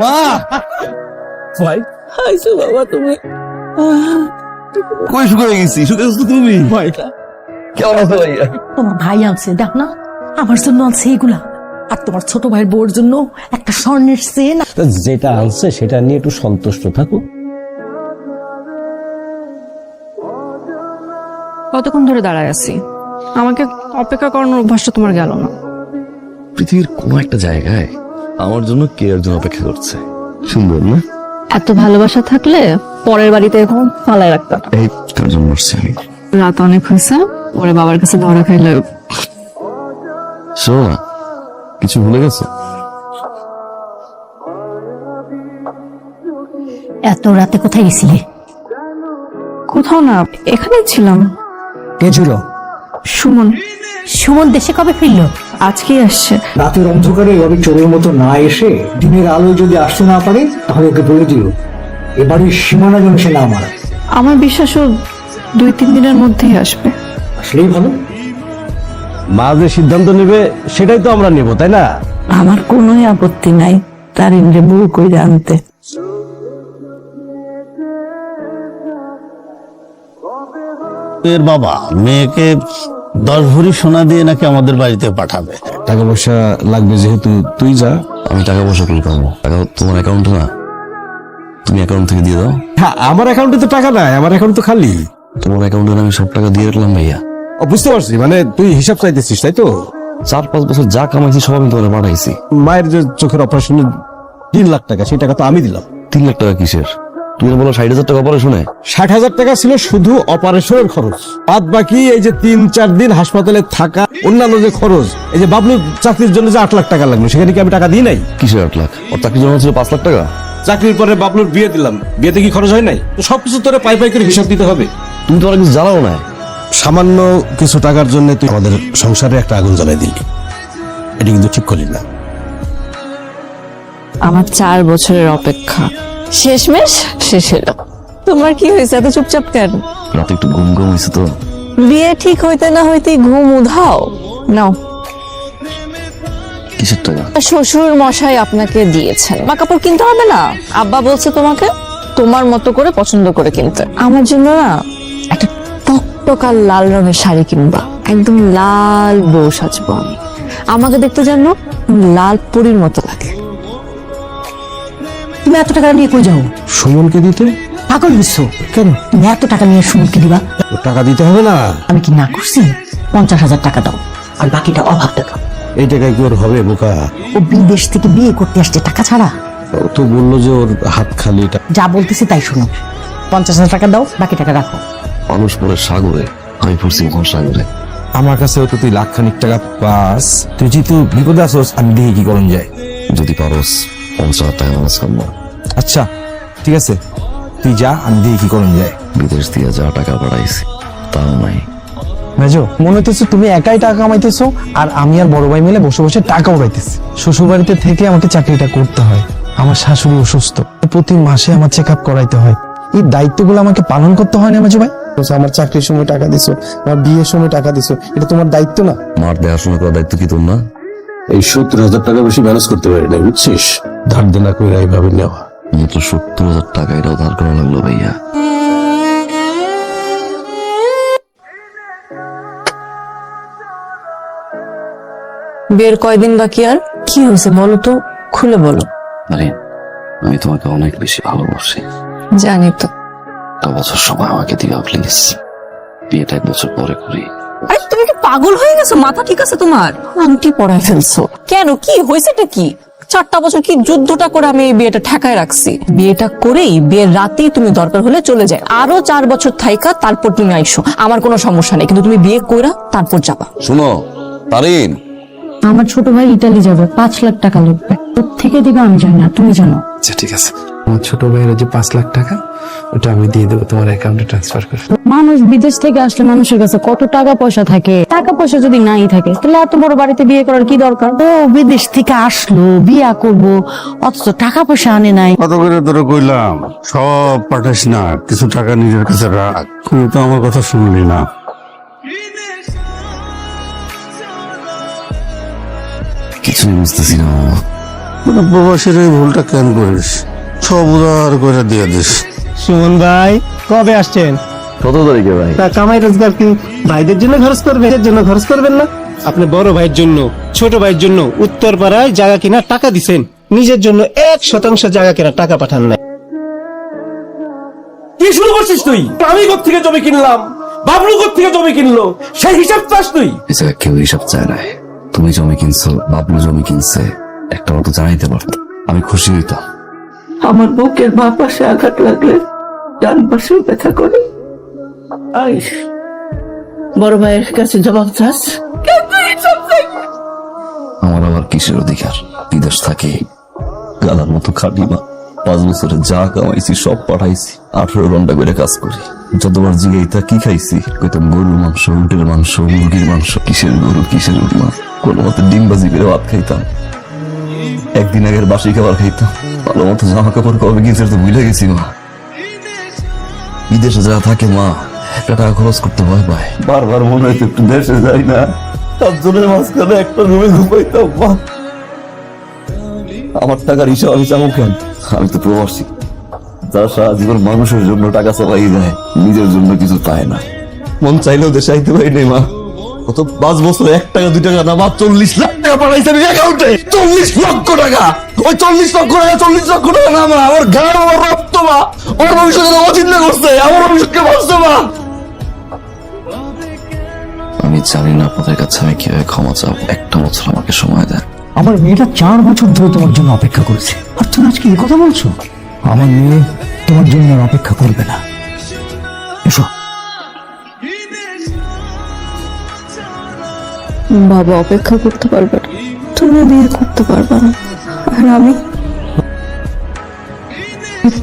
মা! ভাই। আইসো বাবা তুমি। কই শুকিয়ে গেছি? শুকিয়ে গেছো তুমি? ভাই। কেমন আছো ভাইয়া? তোমার ভাই আনছে দেখ না। আমার জন্য আনছে এগুলা। আর তোমার ছোট ভাইয়ের বউর জন্য একটা স্বর্ণের চেন যেটা আনছে সেটা নিয়ে একটু সন্তুষ্ট থাকো। কতক্ষণ ধরে দাঁড়ায় আছি? আমাকে অপেক্ষা করানোর অভ্যাসটা তোমার গেল না। পৃথিবীর কোনো একটা জায়গায় আমার জন্য কে একজন অপেক্ষা করছে? সুন্দর না? এত ভালোবাসা থাকলে পরের বাড়িতে এখন পালায় রাখতাম এই কার জন্য আসছি? আমি রাত অনেক হয়েছে পরে বাবার কাছে ধরা খাইলে শোনো না কিছু ভুলে গেছো? এত রাতে কোথায় গেছিলে? কোথাও না এখানেই ছিলাম। কে ছিল সুমন সুমন দেশে কবে ফিরলো? আজকেই আসছে। রাতের অন্ধকারে এভাবে চোরের মতো না এসে দিনের আলোয় যদি আসতে না পারে তাহলে ওকে বলে দিও। এবারের সীমানা যেন সে না মারে। আমার বিশ্বাসও দুই তিন দিনের মধ্যেই আসবে। আসলেই ভালো। মা যে সিদ্ধান্ত নেবে সেটাই তো আমরা নেব তাই না? আমার কোনোই আপত্তি নাই তার ইন্দ্রে বউ করে আনতে। এর বাবা মেয়েকে দশ ভরি সোনা দিয়ে নাকি আমাদের বাড়িতে পাঠাবে? টাকা পয়সা লাগবে যেহেতু তুই যা আমি টাকা পয়সা করে পাবো। টাকা তোমার অ্যাকাউন্ট না? তুমি অ্যাকাউন্ট থেকে দিয়ে দাও। হ্যাঁ আমার অ্যাকাউন্টে তো টাকা নাই আমার অ্যাকাউন্ট তো খালি। তোমার অ্যাকাউন্টে আমি সব টাকা দিয়ে রাখলাম ভাইয়া। ও, বুঝতে পারছি মানে তুই হিসাব চাইতেছিস তাই তো? চার পাঁচ বছর যা কামাইছি সব আমি তোমার পাঠাইছি। মায়ের যে চোখের অপারেশনে তিন লাখ টাকা সেই টাকা তো আমি দিলাম। তিন লাখ টাকা কিসের? তুমি বলো ষাট হাজার টাকা পরে শুনে ষাট হাজার টাকা ছিল শুধু অপারেশনের খরচ। বাদ বাকি এই যে তিন চার দিন হাসপাতালে থাকা অন্যান্য যে খরচ এই যে বাবলু চাকরির জন্য যে আট লাখ টাকা লাগল সেখানে কি আমি টাকা দিই নাই? কিসের আট লাখ? ওর চাকরির জন্য ছিল পাঁচ লাখ টাকা। চাকরির পরে বাবলুর বিয়ে দিলাম। বিয়েতে কি খরচ হয় নাই? তো সবকিছু তোরে পাই পাই করে হিসাব দিতে হবে। তুমি তো আর কিছু জানাও না সামান্য কিছু টাকার জন্য তুই আমাদের সংসারে একটা আগুন জ্বালাই দিলি। এটা কিন্তু ঠিক করলি না। আমার চার বছরের অপেক্ষা। শেষমেশ শেষ হলো। তোমার কি হয়েছে এত চুপচাপ কেন? রাতে একটু ঘুম ঘুম হয়েছে তো। বিয়ে ঠিক হইতে না হইতে ঘুম উধাও। নাও। কিসের টাকা শ্বশুর মশাই আপনাকে দিয়েছেন। মা কাপড় কিনতে হবে না। আব্বা বলছে তোমাকে তোমার মতো করে পছন্দ করে কিনতে। আমার জন্য না একটা টকটকা লাল রঙের শাড়ি কিনবা। একদম লাল বউ সাজবো আমি। আমাকে দেখতে জানো লাল পরীর মতো লাগে। তুমি এত টাকা নিয়ে কই যাও? সুমনকে দিতে? পাগল হইছো। কেন? তুমি এত টাকা নিয়ে সুমনকে দিবা? ও টাকা দিতে হবে না। আমি কি না করছি? পঞ্চাশ হাজার টাকা দাও আর বাকিটা অভাব টাকা এই টাকায় কি ওর হবে বোকা? ও বিদেশ থেকে বিয়ে করতে আসছে টাকা ছাড়া। ও তো বলল যে ওর হাত খালি টা- যা বলতেছি তাই শোনো। পঞ্চাশ হাজার টাকা দাও বাকি টাকা রাখো। মানুষ পরে সাগরে আমি পড়ছি কোন সাগরে। আমার কাছেও তো তুই লাখ খানিক টাকা পাস। তুই যেহেতু বিপদে আসোস আমি দেখি কি করণ যায়। যদি পারোস পঞ্চাশ হাজার টাকা করব আচ্ছা ঠিক আছে। তুই যা আমি দেখি কি করণ যায়। বিদেশ দিয়ে যা টাকা পাঠাইছি তাও নাই। মেজো মনে হইতেছে তুমি একাই টাকা কামাইতেছো আর আমি আর বড় ভাই মিলে বসে বসে টাকা উড়াইতেছি শ্বশুর বাড়িতে থেকে আমাকে চাকরিটা করতে হয়। আমার শাশুড়ি অসুস্থ। প্রতি মাসে আমার চেক আপ করাইতে হয়। এই দায়িত্বগুলো আমাকে পালন করতে হয় না মেজো ভাই? আমার চাকরির সময় টাকা দিছো আমার বিয়ের সময় টাকা দিছো এটা তোমার দায়িত্ব না? মার দেখাশোনা করার দায়িত্ব কি না? এই সত্তর হাজার টাকা বেশি ম্যানেজ করতে পারি না বুঝছিস? ধার দেনা করে এইভাবে নেওয়া। মাত্র সত্তর হাজার টাকা এটাও ধার করা লাগল ভাইয়া। বিয়ের কয়দিন বাকি আর? কি হয়েছে বলো তো? খুলে বলো। আরে আমি তোমাকে অনেক বেশি ভালোবাসি। জানি তো। একটা বছর সময় আমাকে দিবা প্লিজ বিয়েটা এক বছর পরে করি। আরে তুমি কি পাগল হয়ে গেছো? মাথা ঠিক আছে তোমার? আংটি পরায় ফেলছো। কেন? কি? হয়েছেটা কি? চারটা বছর কি যুদ্ধটা করে আমি এই বিয়েটা ঠেকায় রাখছি। বিয়েটা করেই বিয়ের রাতেই তুমি দরকার হলে চলে যায়। আরও চার বছর থাইকা তারপর তুমি আইসো। আমার কোনো সমস্যা নেই কিন্তু তুমি বিয়ে করা তারপর যাবা। শুনো তারিন। আমার ছোট ভাই ইতালি যাবে পাঁচ লাখ টাকা লাগবে থেকে দিবে আমি জানি না তুমি জানো। আচ্ছা ঠিক আছে। আমার ছোট ভাইয়ের যে পাঁচ লাখ টাকা ওটা আমি দিয়ে দেবো তোমার অ্যাকাউন্টে ট্রান্সফার করে। মানুষ বিদেশ থেকে আসলে মানুষের কাছে কত টাকা পয়সা থাকে? টাকা পয়সা যদি নাই থাকে তাহলে এত বড় বাড়িতে বিয়ে করার কি দরকার? ও বিদেশ থেকে আসলো বিয়া করব অথচ টাকা পয়সা আনে নাই। কত করে তোরা কইলাম? সব পাঠাস না কিছু টাকা নিজের কাছে রাখ। তুই তো আমার কথা শুনলি না। কিছুই বুঝতেছি না। মানে প্রবাসীর এই ভুলটা কেন করিস? সব উদার করে দিয়ে দিস। সুমন ভাই কবে আসছেন? কত তারিখে ভাই? তা কামাই রোজগার কি ভাইদের জন্য খরচ করবেন এর জন্য খরচ করবেন না? আপনি বড় ভাইয়ের জন্য ছোট ভাইয়ের জন্য উত্তর পাড়ায় জায়গা কিনা টাকা দিছেন। নিজের জন্য এক শতাংশ জায়গা কেনা টাকা পাঠান নাই। কি শুরু করছিস তুই? আমি কোথ থেকে জমি কিনলাম? বাবলু থেকে জমি কিনলো? সেই হিসাব চাস তুই? জায়গায় কেউ হিসাব চায় নাই তুমি জমি কিনছো বাবলু জমি কিনছে একটা মতো জানাইতে পারতো। আমি খুশি হইতাম। আমার বুকের বা পাশে আঘাত লাগলে ডান পাশে ব্যথা করে। আইস, বড় ভাইয়ের কাছে জবাব চাস। আমার আবার কিসের অধিকার? বিদেশ থাকে, গালার মতো খাটি মা। পাঁচ বছরে যা কামাইছি, সব পাঠাইছি। আঠারো ঘণ্টা করে কাজ করি। যতবার জিগাইতা কি খাইছি? কইতাম গরুর মাংস, উটের মাংস, মুরগির মাংস, কিসের গরু, কিসের উট মা? কোনো মতে ডিম বাজি করে ভাত খাইতাম। একদিন আগের বাসি খাবার খাইতাম। ভালো মতো জামা কাপড় কবে গিয়েছে তো ভুলে গেছি মা। বিদেশে যা থাকে মা, একটা টাকা খরচ করতে ভয় পায়। বারবার মনে হয়তো একটু দেশে যাই না। চারজনের মাঝখানে একটা রুমে ঘুমাইতাম, মা। আমার টাকার হিসাব আমি চাবো কেন? আমি তো প্রবাসী। যারা সারা জীবন মানুষের জন্য টাকা চালাই দেয়, নিজের জন্য কিছু পায় না। মন চাইলেও দেশে আইতে পারি নাই, মা। পাঁচ বছর এক টাকা দুই টাকা না মা চল্লিশ লাখ টাকা পাঠাইছে আমি অ্যাকাউন্টে চল্লিশ লক্ষ টাকা। ওই চল্লিশ লক্ষ টাকা চল্লিশ লক্ষ টাকা না মা আমার ঘাড় আমার রক্ত মা। আমার ভবিষ্যৎ অচিন্তা করছে আমার ভবিষ্যৎকে ভাবছে মা। আমি জানি না আপনাদের কাছে আমি কীভাবে ক্ষমা চাবো। একটা বছর আমাকে সময় দেন। আমার মেয়েটা চার বছর ধরে তোমার জন্য অপেক্ষা করেছে। আর তুমি আজকে এই কথা বলছো? আমার মেয়ে তোমার জন্য আর অপেক্ষা করবে না। এসো। বাবা অপেক্ষা করতে পারবে না। তুমি বিয়ে করতে পারবে না। আর আমি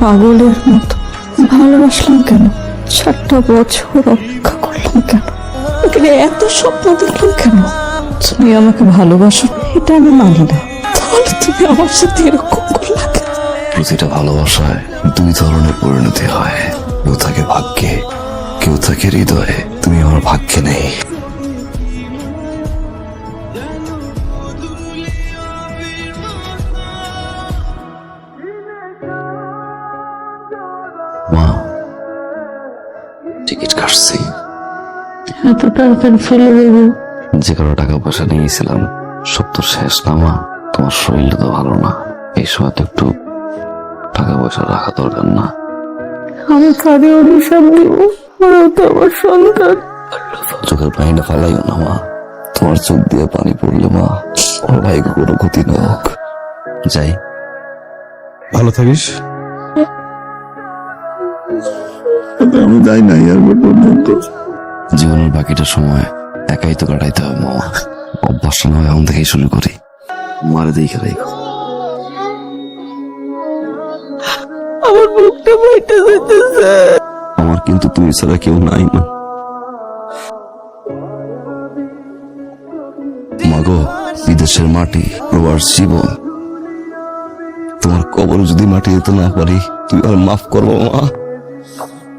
পাগলের মতো ভালোবাসলাম কেন? চারটা বছর অপেক্ষা করলাম কেন? এখানে এত স্বপ্ন দেখলাম কেন? তুমি আমাকে ভালোবাসো, এটা আমি মানি না। তাহলে তুমি আমার সাথে এরকম করলা? প্রতিটা ভালোবাসায় দুই ধরনের পরিণতি হয়। কেউ থাকে ভাগ্যে, কেউ থাকে হৃদয়ে। তুমি আমার ভাগ্যে নেই। টিকিট কাটছি। এত তাড়াতাড়ি চলে যাব যে কারও টাকা পয়সা নিয়েছিলাম সব তো শেষ না মা। তোমার শরীর তো ভালো না। এই সময় তো একটু টাকা পয়সা রাখা দরকার না। আমি কারে অভিশাপ দিব ওরাও তো আমার সন্তান। চোখের পানিটা ফালাইও না মা। তোমার চোখ দিয়ে পানি পড়লে মা ওর ভাই কোনো ক্ষতি না হোক। যাই। ভালো থাকিস। আমি যাই না আর পর্যন্ত জীবনের বাকিটা সময় একাই তো কাটাইতে হবে মামা অভ্যাসটা নয় এখন থেকেই শুরু করি। মারে দেখে রেখো আমার বুকটা বইতে যেতেছে আমার কিন্তু তুমি ছাড়া কেউ নাই না মাগো বিদেশের মাটি প্রবাস জীবন। তোমার কবর যদি মাটি দিতে না পারি তুই আর মাফ করব মা।